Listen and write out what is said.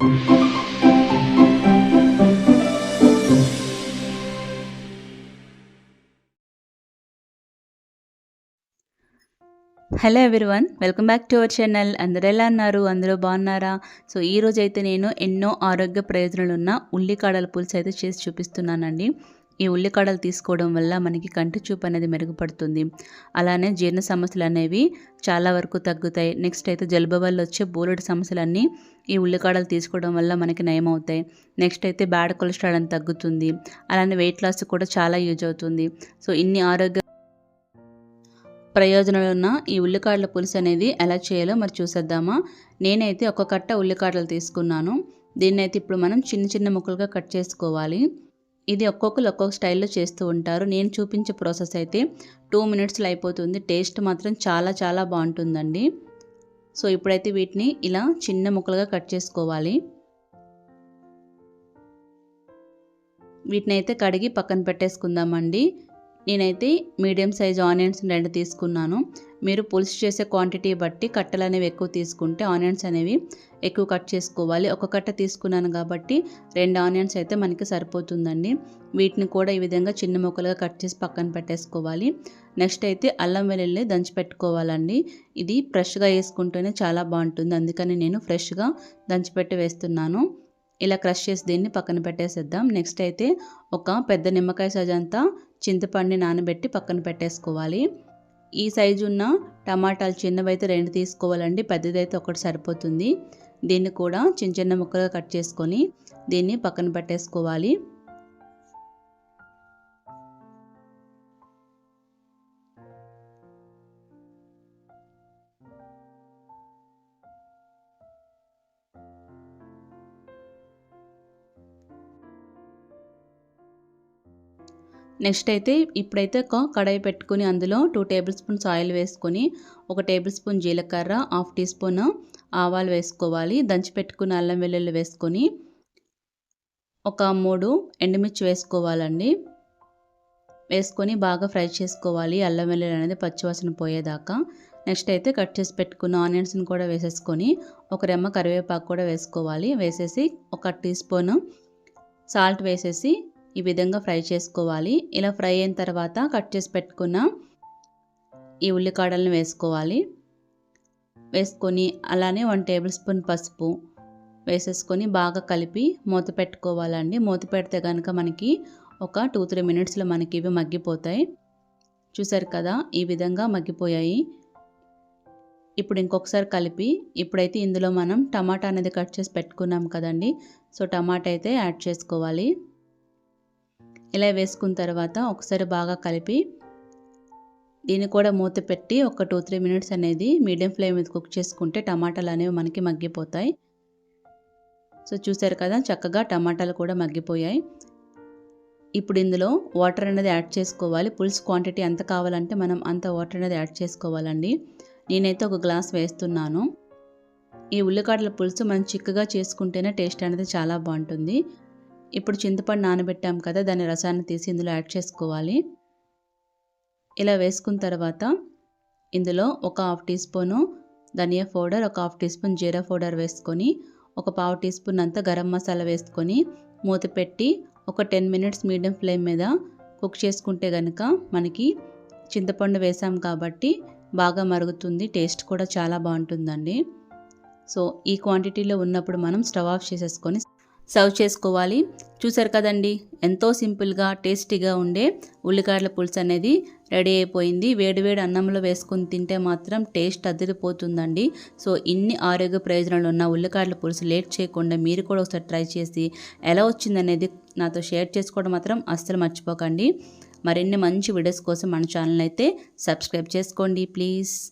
Hello everyone welcome back to our channel అందరూ ఎలా ఉన్నారు? అందరూ బాగున్నారా? సో ఈ అయితే నేను ఎన్నో ఆరోగ్య ప్రయోజనాలు ఉన్న ఉల్లికాడల పులుసు అయితే చేసి చూపిస్తున్నానండి. ఈ ఉల్లికాడలు తీసుకోవడం వల్ల మనకి కంటి చూపు అనేది మెరుగుపడుతుంది. అలానే జీర్ణ సమస్యలు అనేవి చాలా వరకు తగ్గుతాయి. నెక్స్ట్ అయితే జలుబు వల్ల వచ్చే బోలెడు సమస్యలన్నీ ఈ ఉల్లికాడలు తీసుకోవడం వల్ల మనకి నయం అవుతాయి నెక్స్ట్ అయితే బ్యాడ్ కొలెస్ట్రాల్ అని తగ్గుతుంది. అలానే వెయిట్ లాస్ కూడా చాలా యూజ్ అవుతుంది. సో ఇన్ని ఆరోగ్య ప్రయోజనాలు ఉన్న ఈ ఉల్లికాడల పులుసు అనేది ఎలా చేయాలో మరి చూసేద్దామా? నేనైతే ఒక కట్ట ఉల్లికాడలు తీసుకున్నాను. దీన్నైతే ఇప్పుడు మనం చిన్న చిన్న ముక్కలుగా కట్ చేసుకోవాలి. ఇది ఒక్కొక్కరు ఒక్కొక్క స్టైల్లో చేస్తూ ఉంటారు. నేను చూపించే ప్రాసెస్ అయితే టూ మినిట్స్లో అయిపోతుంది. టేస్ట్ మాత్రం చాలా చాలా బాగుంటుందండి. సో ఇప్పుడైతే వీటిని ఇలా చిన్న ముక్కలుగా కట్ చేసుకోవాలి. వీటిని అయితే కడిగి పక్కన పెట్టేసుకుందామండి. నేనైతే మీడియం సైజ్ ఆనియన్స్ రెండు తీసుకున్నాను. మీరు పులుసు చేసే క్వాంటిటీ బట్టి కట్టలు అనేవి ఎక్కువ తీసుకుంటే ఆనియన్స్ అనేవి ఎక్కువ కట్ చేసుకోవాలి. ఒక కట్ట తీసుకున్నాను కాబట్టి రెండు ఆనియన్స్ అయితే మనకి సరిపోతుందండి. వీటిని కూడా ఈ విధంగా చిన్న ముక్కలుగా కట్ చేసి పక్కన పెట్టేసుకోవాలి. నెక్స్ట్ అయితే అల్లం వెల్లుల్లి దంచి పెట్టుకోవాలండి. ఇది ఫ్రెష్గా వేసుకుంటేనే చాలా బాగుంటుంది. అందుకని నేను ఫ్రెష్గా దంచిపెట్టి వేస్తున్నాను. ఇలా క్రష్ చేసి దీన్ని పక్కన పెట్టేసేద్దాం. నెక్స్ట్ అయితే ఒక పెద్ద నిమ్మకాయ సజ్జంతా చింతపండుని నానబెట్టి పక్కన పెట్టేసుకోవాలి. ఈ సైజు ఉన్న టమాటాలు చిన్నవైతే రెండు తీసుకోవాలండి పెద్దదైతే ఒకటి సరిపోతుంది. దీన్ని కూడా చిన్న చిన్న ముక్కలుగా కట్ చేసుకొని దీన్ని పక్కన పెట్టేసుకోవాలి. నెక్స్ట్ అయితే ఇప్పుడైతే ఒక కడాయి పెట్టుకుని అందులో టూ టేబుల్ స్పూన్స్ ఆయిల్ వేసుకొని ఒక టేబుల్ స్పూన్ జీలకర్ర హాఫ్ టీ స్పూన్ ఆవాలు వేసుకోవాలి. దంచి పెట్టుకున్న అల్లం వెల్లుల్లి వేసుకొని ఒక మూడు ఎండుమిర్చి వేసుకోవాలండి. వేసుకొని బాగా ఫ్రై చేసుకోవాలి. అల్లం వెల్లుల్లి అనేది పచ్చివాసన పోయేదాకా. నెక్స్ట్ అయితే కట్ చేసి పెట్టుకున్న ఆనియన్స్ని కూడా వేసేసుకొని ఒక రెమ్మ కరివేపాకు కూడా వేసుకోవాలి. వేసేసి ఒక టీ స్పూన్ సాల్ట్ వేసేసి ఈ విధంగా ఫ్రై చేసుకోవాలి. ఇలా ఫ్రై అయిన తర్వాత కట్ చేసి పెట్టుకున్న ఈ ఉల్లికాడలను వేసుకోవాలి. వేసుకొని అలానే వన్ టేబుల్ స్పూన్ పసుపు వేసేసుకొని బాగా కలిపి మూత పెట్టుకోవాలండి. మూత పెడితే కనుక మనకి ఒక టూ త్రీ మినిట్స్లో మనకి ఇవి మగ్గిపోతాయి. చూసారు కదా ఈ విధంగా మగ్గిపోయాయి. ఇప్పుడు ఇంకొకసారి కలిపి ఇప్పుడైతే ఇందులో మనం టమాటా అనేది కట్ చేసి పెట్టుకున్నాం కదండి. సో టమాటా అయితే యాడ్ చేసుకోవాలి. ఇలా వేసుకున్న తర్వాత ఒకసారి బాగా కలిపి దీన్ని కూడా మూత పెట్టి ఒక టూ త్రీ మినిట్స్ అనేది మీడియం ఫ్లేమ్ మీద కుక్ చేసుకుంటే టమాటాలు అనేవి మనకి మగ్గిపోతాయి. సో చూసారు కదా చక్కగా టమాటాలు కూడా మగ్గిపోయాయి. ఇప్పుడు ఇందులో వాటర్ అనేది యాడ్ చేసుకోవాలి. పులుసు క్వాంటిటీ ఎంత కావాలంటే మనం అంత వాటర్ అనేది యాడ్ చేసుకోవాలండి. నేనైతే ఒక గ్లాస్ వేస్తున్నాను. ఈ ఉల్లిగడ్డల పులుసు మనం చిక్కగా చేసుకుంటేనే టేస్ట్ అనేది చాలా బాగుంటుంది. ఇప్పుడు చింతపండు నానబెట్టాం కదా దాని రసాన్ని తీసి ఇందులో యాడ్ చేసుకోవాలి. ఇలా వేసుకున్న తర్వాత ఇందులో ఒక హాఫ్ టీ స్పూను ధనియా పౌడర్ ఒక హాఫ్ టీ స్పూన్ జీరా పౌడర్ వేసుకొని ఒక పావు టీ స్పూన్ అంతా గరం మసాలా వేసుకొని మూత పెట్టి ఒక టెన్ మినిట్స్ మీడియం ఫ్లేమ్ మీద కుక్ చేసుకుంటే కనుక మనకి చింతపండు వేసాం కాబట్టి బాగా మరుగుతుంది టేస్ట్ కూడా చాలా బాగుంటుందండి. సో ఈ క్వాంటిటీలో ఉన్నప్పుడు మనం స్టవ్ ఆఫ్ చేసేసుకొని సర్వ్ చేసుకోవాలి. చూసారు కదండి ఎంతో సింపుల్గా టేస్టీగా ఉండే ఉల్లిగడ్డల పులుసు అనేది రెడీ అయిపోయింది. వేడివేడి అన్నంలో వేసుకొని తింటే మాత్రం టేస్ట్ అదిరిపోతుందండి. సో ఇన్ని ఆరోగ్య ప్రయోజనాలు ఉన్న ఉల్లిగడ్డల పులుసు లేట్ చేయకుండా మీరు కూడా ఒకసారి ట్రై చేసి ఎలా వచ్చిందనేది నాతో షేర్ చేసుకోవడం మాత్రం అస్సలు మర్చిపోకండి. మరిన్ని మంచి వీడియోస్ కోసం మన ఛానల్ అయితే సబ్స్క్రైబ్ చేసుకోండి ప్లీజ్.